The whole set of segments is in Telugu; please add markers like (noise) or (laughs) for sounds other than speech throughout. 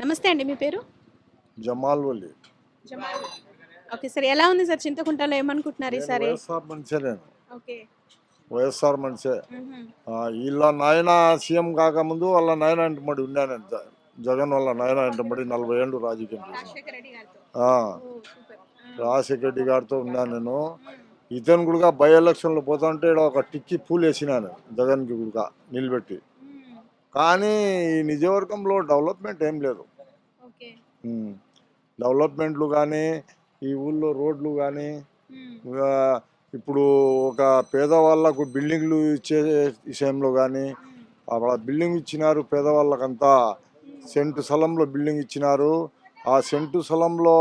నమస్తే అండి మీ పేరు? జమాల్ వల్లి. ఓకే సార్ ఎలా ఉంది సార్ చింతకుంటలో? ఏమనుకుంటున్నారు నేను ఈసారి వైఎస్ఆర్ మనిషే నేను ఓకే. వైఎస్ఆర్. ఆ, వీళ్ళ నాయన సీఎం కాకముందు వాళ్ళ నాయన ఇంటమడి ఉన్నాను జగన్ వాళ్ళ నాయన ఇంటమడి నలభై ఏళ్ళు రాజకీయం. రాజశేఖర రెడ్డి గారితో. ఉన్నాను నేను. ఇతను కూడా బై ఎలక్షన్లో పోతా ఉంటే ఈడ ఒక టిక్కి పూలు వేసినాను జగన్కి కూడా నిలబెట్టి. కానీ ఈ నిజవర్గంలో డెవలప్మెంట్ ఏం లేదు. డెవలప్మెంట్లు కానీ ఈ ఊళ్ళో రోడ్లు కానీ ఇప్పుడు ఒక పేదవాళ్ళకు బిల్డింగ్లు ఇచ్చే విషయంలో కానీ. అక్కడ బిల్డింగ్ ఇచ్చినారు పేదవాళ్ళకంతా. సెంటు స్థలంలో బిల్డింగ్ ఇచ్చినారు. ఆ సెంటు స్థలంలో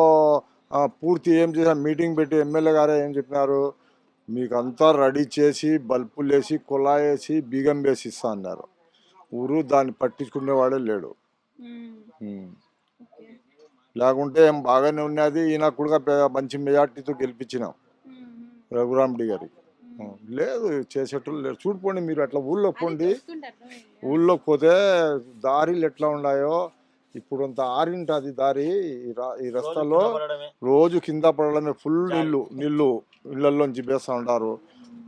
పూర్తి ఏం చేశారు మీటింగ్ పెట్టి ఎమ్మెల్యే గారే ఏం చెప్పినారు? మీకు అంతా రెడీ చేసి బల్బులు వేసి కుళాయేసి బీగం వేసి ఇస్తా అన్నారు. ఊరు దాన్ని పట్టించుకునేవాడే లేడు. లేకుంటే ఏం బాగానే ఉన్నది. ఈయన కూడా మంచి మెజార్టీతో గెలిపించినాం. రఘురామ్డి గారికి. లేదు చేసేటోళ్ళు లేరు. చూడుకోండి మీరు అట్లా ఊళ్ళో పోండి. ఊళ్ళోకి పోతే దారిలు ఎట్లా ఉన్నాయో. ఇప్పుడు అంత ఆరింటది దారి. ఈ రా- ఈ రస్తాలో రోజు కింద పడడమే. ఫుల్ నీళ్ళు నీళ్ళు ఇళ్ళలోంచి వేస్తూ ఉంటారు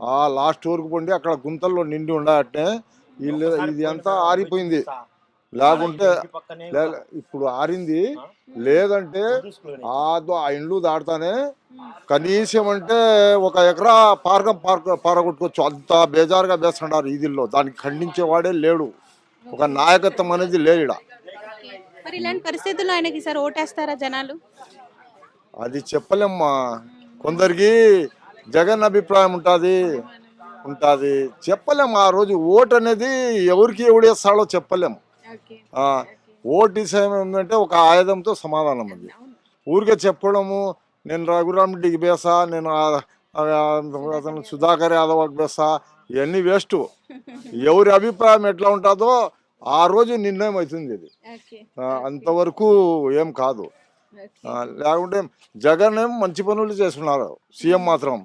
ఆ లాస్ట్ వరకు పోండి. అక్కడ గుంతల్లో నిండి ఉండాలంటే వీళ్ళు ఇది అంతా ఆరిపోయింది. లేకుంటే ఇప్పుడు ఆరింది లేదంటే ఆ ఇండ్లు దాటుతానే కనీసం అంటే ఒక ఎకరా పార్కం పార్క్ పారగొట్టుకోవచ్చు. అంత బేజారుగా వేస్తుంటారు ఈదిల్లో దానికి ఖండించేవాడే లేడు. ఒక నాయకత్వం అనేది లేడు. మరి ఇలాంటి పరిస్థితుల్లో ఆయనకి ఈసారి ఓటేస్తారా జనాలు? అది చెప్పలేమ్మా. కొందరికి జగన్ అభిప్రాయం ఉంటుంది. ఉంటుంది. చెప్పలేము ఆ రోజు ఓటు అనేది ఎవరికి ఎవడేస్తాడో చెప్పలేము ఓటు విషయం ఏంటంటే ఒక ఆయుధంతో సమాధానం అది. అవును ఊరికే చెప్పడము నేను రఘురామరెడ్డికి బేసా నేను అతను సుధాకర్ యాదవ్కి బేసా ఇవన్నీ వేస్ట్. ఎవరి అభిప్రాయం ఎట్లా ఉంటుందో ఆ రోజు నిర్ణయం అవుతుంది ఇది. అంతవరకు ఏం కాదు. లేకుంటే జగన్ ఏం మంచి పనులు చేస్తున్నారు సీఎం మాత్రం.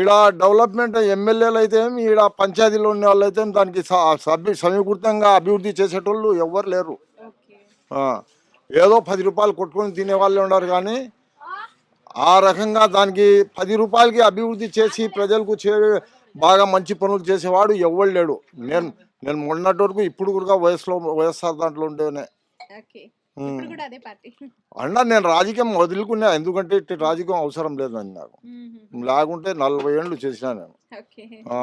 ఈడ డెవలప్మెంట్ ఎమ్మెల్యేలు అయితే ఏమి, ఈడ పంచాయతీలో ఉన్న వాళ్ళు అయితే దానికి సభ్య సమీకృతంగా అభివృద్ధి చేసేటోళ్ళు ఎవ్వరు లేరు. ఏదో పది రూపాయలు కొట్టుకొని తినే వాళ్ళే ఉన్నారు కానీ ఆ రకంగా దానికి పది రూపాయలకి అభివృద్ధి చేసి ప్రజలకు చే బాగా మంచి పనులు చేసేవాడు ఎవ్వడు లేడు. నేను నేను మొన్నటి వరకు ఇప్పుడు కూడా వయసులో వైఎస్ఆర్ దాంట్లో ఉండేనే. ఇప్పుడు కూడా అదే పార్టీ. అన్నా నేను రాజకీయం వదులుకున్నా ఎందుకంటే ఇట్టి రాజకీయం అవసరం లేదని నాకు. లేకుంటే నలభై ఏళ్ళు చేసినా నేను. ఓకే. ఆ,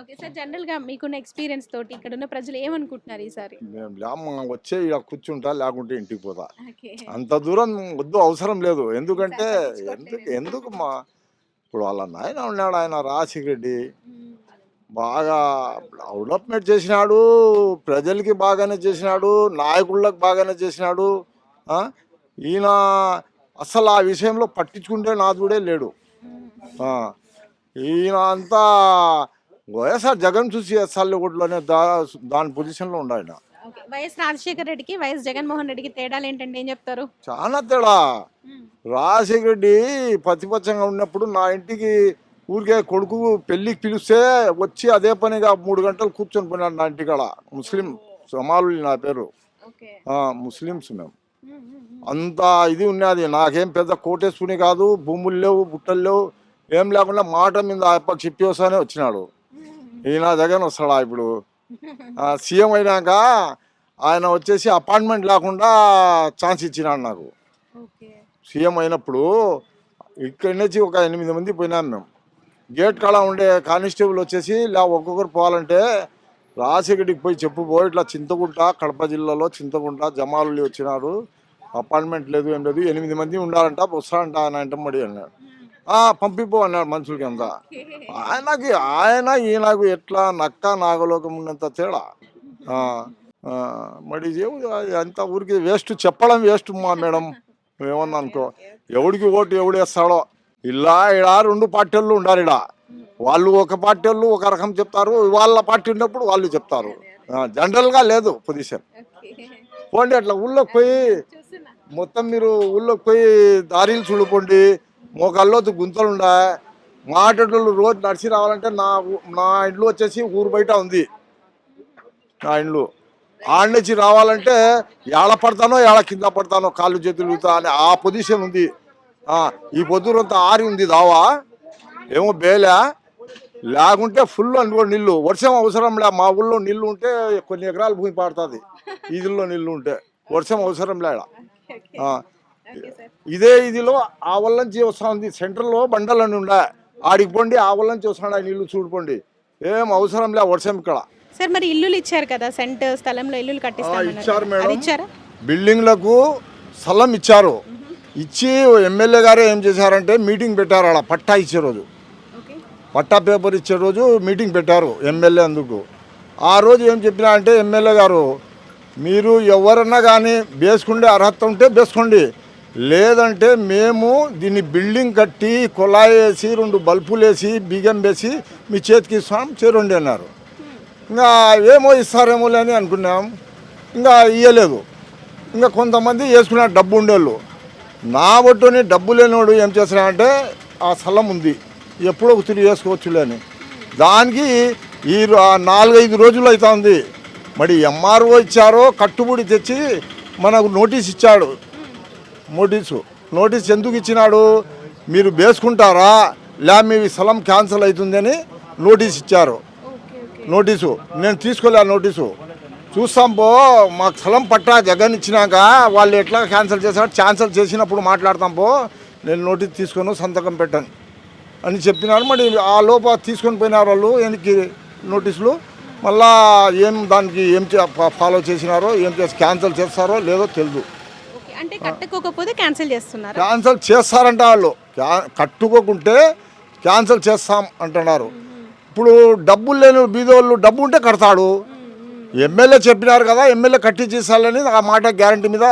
ఓకే సార్ జనరల్గా మీకున్న ఎక్స్పీరియన్స్ తోటి ఇక్కడ ఉన్న ప్రజలు ఏమనుకుంటున్నారు ఈసారి? నేను లేమ్మ వచ్చే ఇలా కూర్చుంటా లేకుంటే ఇంటికి పోతా. ఓకే. అంత దూరం వద్దు అవసరం లేదు. ఎందుకంటే ఎందుకు ఎందుకు మా ఇప్పుడు వాళ్ళ నాయన ఉన్నాడు ఆయన రాజశేఖర రెడ్డి. బాగా డెవలప్మెంట్ చేసినాడు ప్రజలకి బాగానే చేసినాడు నాయకులకు బాగానే చేసినాడు? ఈయన అసలు ఆ విషయంలో పట్టించుకుంటే నాదుడే లేడు. ఈయన అంతా వైఎస్ఆర్ జగన్ చూసి ఎస్ఆర్లు ఓట్లోనే దా దాని పొజిషన్లో ఓకే. వైఎస్ రాజశేఖర రెడ్డికి వైఎస్ జగన్మోహన్ రెడ్డికి తేడాలు ఏంటంటే ఏం చెప్తారు? చాలా తేడా. రాజశేఖర రెడ్డి ప్రతిపక్షంగా ఉన్నప్పుడు నా ఇంటికి ఊరికే కొడుకు పెళ్ళికి పిలిస్తే వచ్చి అదే పనిగా మూడు గంటలు కూర్చొని పోయినాడు నా ఇంటికాడ ముస్లిం సమాలు నా పేరు. ముస్లిమ్స్ మేము. అంత ఇది ఉన్నది. నాకేం పెద్ద కోటేశ్వని కాదు. భూములు లేవు బుట్టలు లేవు. ఏం లేకుండా మాట మీద అప్ప చెప్పి వస్తానే వచ్చినాడు. ఈయన జగన్ వస్తాడా ఇప్పుడు? సీఎం అయినాక ఆయన వచ్చేసి అపాయింట్మెంట్ లేకుండా ఛాన్స్ ఇచ్చినాడు నాకు. సీఎం అయినప్పుడు ఇక్కడి నుంచి ఒక ఎనిమిది మంది పోయినాం మేము. గేట్ కాడ ఉండే కానిస్టేబుల్ వచ్చేసి ఇలా ఒక్కొక్కరు పోవాలంటే రాజశేఖరికి పోయి చెప్పు ఇట్లా చింతగుంట కడప జిల్లాలో చింతకుంట జమాలు వచ్చినారు. అపాయింట్మెంట్ లేదు ఏం లేదు. ఎనిమిది మంది ఉండాలంట వస్తారంట ఆయన అంటమ్మడి అన్నాడు. పంపిపో అన్నాడు మనుషులకి అంతా. ఆయనకి ఆయన ఈయనకు ఎట్లా నక్క నాగలోకం ఉన్నంత తేడా? మరి అంత ఊరికి వేస్ట్ చెప్పడం వేస్ట్ మా మేడం. ఏమన్నా అనుకో. ఎవడికి ఓటు ఎవడేస్తాడో ఇలా ఇలా రెండు పార్టీలు ఉండాలి ఇలా. వాళ్ళు ఒక పార్టీ వాళ్ళు ఒక రకం చెప్తారు వాళ్ళ పార్టీ ఉన్నప్పుడు వాళ్ళు చెప్తారు. జనరల్గా లేదు పొజిషన్. పోండి అట్లా ఊళ్ళోకి పోయి మొత్తం మీరు ఊళ్ళోకి పోయి దారిలు చూడుకోండి మోకాళ్ళలో గుంతలు ఉండా. మాటలు రోజు నడిచి రావాలంటే నా ఊ- నా ఇంట్లో వచ్చేసి ఊరు బయట ఉంది. నా ఇండ్లు. ఆడ నుంచి రావాలంటే ఏడ పడతానో ఏడ కింద పడతానో కాళ్ళు చేతులు అని ఆ పొజిషన్ ఉంది. ఈ పొద్దురంతా ఆరి ఉంది దావా. ఏమో బేలా. లేకుంటే ఫుల్ అనుకో నీళ్ళు. వర్షం అవసరం లే. మా ఊళ్ళో నీళ్ళు ఉంటే కొన్ని ఎకరాలు భూమి పాడుతుంది (laughs) ఈదుల్లో నీళ్ళు ఉంటే. వర్షం అవసరం లేడ ఇదే ఇదిలో ఆ వల్ల నుంచి వస్తా ఉంది సెంటర్లో బండలని ఉండే. ఆడికి పోండి ఆ వల్ల నుంచి వస్తాడు ఆ నీళ్ళు చూడుకోండి ఏం అవసరం లే వర్షం ఇక్కడ. సార్ మరి ఇల్లులు ఇచ్చారు కదా? సెంట్ స్థలంలో ఇల్లులు ఆ, కట్టిస్తామన్నారు ఇచ్చారు మేడం. బిల్డింగ్లకు స్థలం ఇచ్చారు. ఇచ్చి ఎమ్మెల్యే గారు ఏం చేశారంటే మీటింగ్ పెట్టారు ఆడ పట్టా ఇచ్చే రోజు. పట్టా పేపర్ ఇచ్చే రోజు మీటింగ్ పెట్టారు ఎమ్మెల్యే అందుకు. ఆ రోజు ఏం చెప్పినా అంటే ఎమ్మెల్యే గారు మీరు ఎవరన్నా కానీ వేసుకుండే అర్హత ఉంటే వేసుకోండి లేదంటే మేము దీన్ని బిల్డింగ్ కట్టి కుళాయి వేసి రెండు బల్బులు వేసి బియ్యం వేసి మీ చేతికి ఇస్తాం చేరండి అన్నారు. ఇంకా ఏమో ఇస్తారేమో అని అనుకున్నాం. ఇంకా ఇయ్యలేదు. ఇంకా కొంతమంది వేసుకున్న డబ్బు ఉండేళ్ళు. నా ఒట్టుని డబ్బు లేనివాడు ఏం చేస్తున్నాడంటే ఆ స్థలం ఉంది. ఎప్పుడో తిరిగి వేసుకోవచ్చులే అని దానికి ఈ నాలుగైదు రోజులు అవుతా ఉంది మరి ఎంఆర్ఓ ఇచ్చారో కట్టుబడి తెచ్చి మనకు నోటీస్ ఇచ్చాడు. నోటీసు. నోటీస్ ఎందుకు ఇచ్చినాడు? మీరు వేసుకుంటారా? లే మీ స్థలం క్యాన్సిల్ అవుతుందని నోటీస్ ఇచ్చారు. నోటీసు. నేను తీసుకోలే ఆ నోటీసు. చూస్తాం పో మాకు స్థలం పట్టా జగన్ ఇచ్చినాక వాళ్ళు ఎట్లా క్యాన్సిల్ చేశారు క్యాన్సిల్ చేసినప్పుడు మాట్లాడతాం పో నేను నోటీస్ తీసుకొని సంతకం పెట్టాను. అని చెప్పినారు మరి ఆ లోప తీసుకొని పోయినారు వాళ్ళు ఎనికి నోటీసులు. మళ్ళా ఏం దానికి ఏం ఫాలో చేసినారో ఏం చేసి క్యాన్సిల్ చేస్తారో లేదో తెలియదు ఓకే అంటే కట్టుకోకపోతే క్యాన్సిల్ చేస్తున్నారా? క్యాన్సిల్ చేస్తారంట వాళ్ళు. కట్టుకోకుంటే క్యాన్సిల్ చేస్తాం అంటున్నారు. ఇప్పుడు డబ్బులు లేని బీదోళ్ళు డబ్బు ఉంటే కడతాడు ఎమ్మెల్యే చెప్పినారు కదా ఎమ్మెల్యే కట్టించి ఆ మాట గ్యారంటీ మీద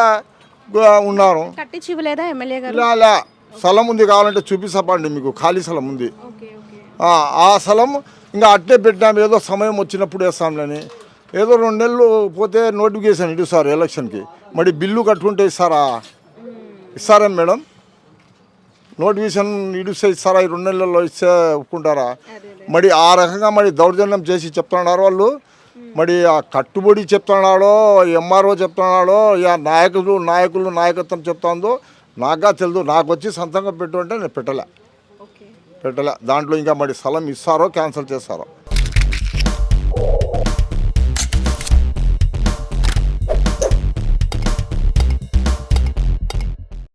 ఉన్నారు. కట్టించి ఇవ్వలేదా ఎమ్మెల్యే గారు? ఇలా స్థలం ఉంది కావాలంటే చూపిస్తాపండి మీకు ఖాళీ స్థలం ఉంది. ఆ, స్థలం ఇంకా అట్టే పెట్టినాం ఏదో సమయం వచ్చినప్పుడు వేస్తాంలని ఏదో రెండు నెలలు పోతే నోటిఫికేషన్ ఇడుస్తారు ఎలక్షన్కి. మరి బిల్లు కట్టుకుంటే ఇస్తారా? ఇస్తారా మేడం? నోటిఫికేషన్ ఇడిస్తే ఇస్తారా? ఈ రెండు నెలల్లో ఇస్తే ఒప్పుకుంటారా? మరి ఆ రకంగా మరి దౌర్జన్యం చేసి చెప్తున్నారు వాళ్ళు. మరి ఆ కట్టుబడి చెప్తున్నాడో ఎంఆర్ఓ చెప్తున్నాడో యా నాయకులు నాయకులు నాయకత్వం చెప్తుందో నాకుగా తెలియదు నాకు వచ్చి సంతకం పెట్టు అంటే నేను పెట్టలే. పెట్టలే. దాంట్లో ఇంకా మరి స్థలం ఇస్తారో క్యాన్సిల్ చేస్తారో.